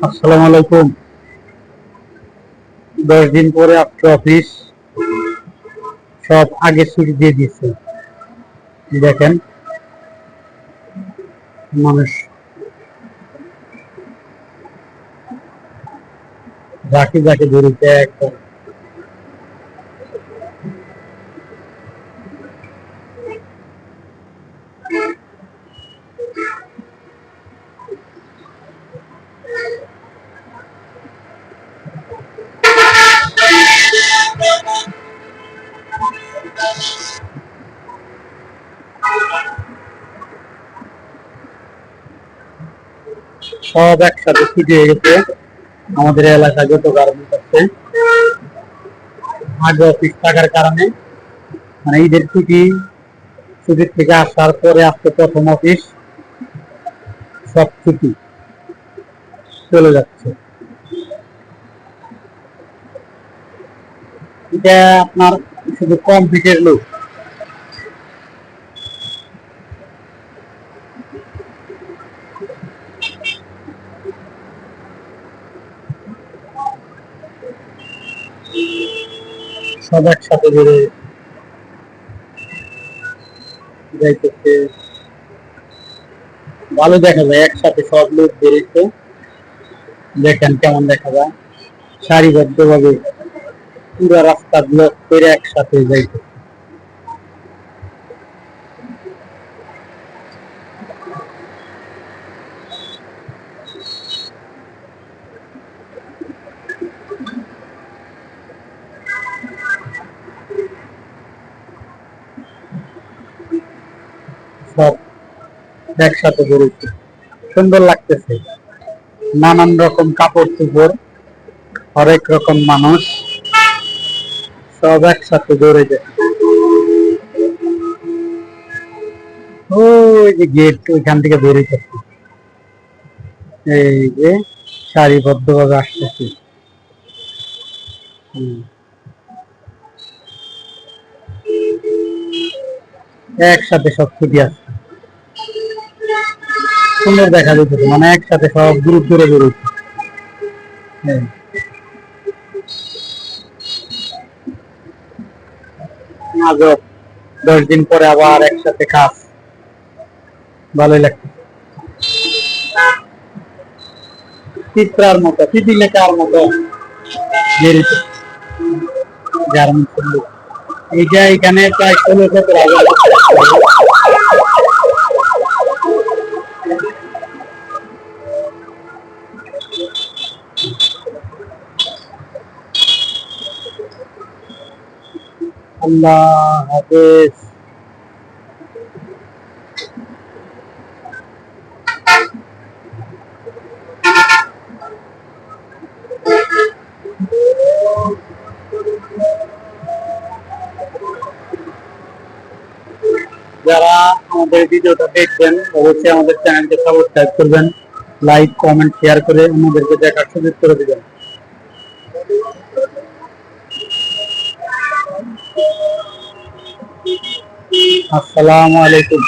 আসসালামু আলাইকুম। দশ দিন পরে আফটার অফিস। সব আগে ছুটি দিয়ে দিয়েছে। দেখেন। মানুষ। যাকে যাকে ধরিতে একদম সব একসাথে ছুটি হয়ে গেছে। আমাদের এলাকায় যত গার্মেন্টস আছে আগে অফিস থাকার কারণে মানে ঈদের ছুটি, ছুটির থেকে আসার পরে আজকে প্রথম অফিস, সব ছুটি চলে যাচ্ছে। এটা আপনার শুধু কমপ্লিটের লোক। সব একসাথে বেড়ে যাইতেছে। ভালো দেখা যায়, একসাথে সব লোক বেরিয়েছে। দেখেন কেমন দেখা যায়। সারিবদ্ধভাবে পুরো রাস্তা ব্লক করে একসাথে যাইতে সব একসাথে বেরোচ্ছে। সুন্দর লাগতেছে। নানান রকম কাপড় চোপড়, হরেক রকম মানুষ, সব একসাথে দৌড়ে যায় ওই যে গেট ওইখান থেকে বেরোচ্ছে এই যে সারিবদ্ধ ভাবে আসতেছে একসাথে সব ছুটি আছে। সুন্দর দেখা যাচ্ছে মানে একসাথে সব গ্রুপ ধরে হ্যাঁ। দশ দিন পরে আবার একসাথে কাজ ভালোই লাগছে। চিত্রার মতো তিতিলেখার মতো। বেরিয়েছে গার্মেন্টসের এইটা এখানে প্রায় ষোলো সতেরো হাজার। আল্লাহ হাফেজ যারা আমাদের ভিডিওটা দেখবেন, অবশ্যই আমাদের চ্যানেলকে সাবস্ক্রাইব করবেন লাইক কমেন্ট শেয়ার করে আমাদেরকে দেখার সুযোগ করে দিবেন। আসসালামু আলাইকুম।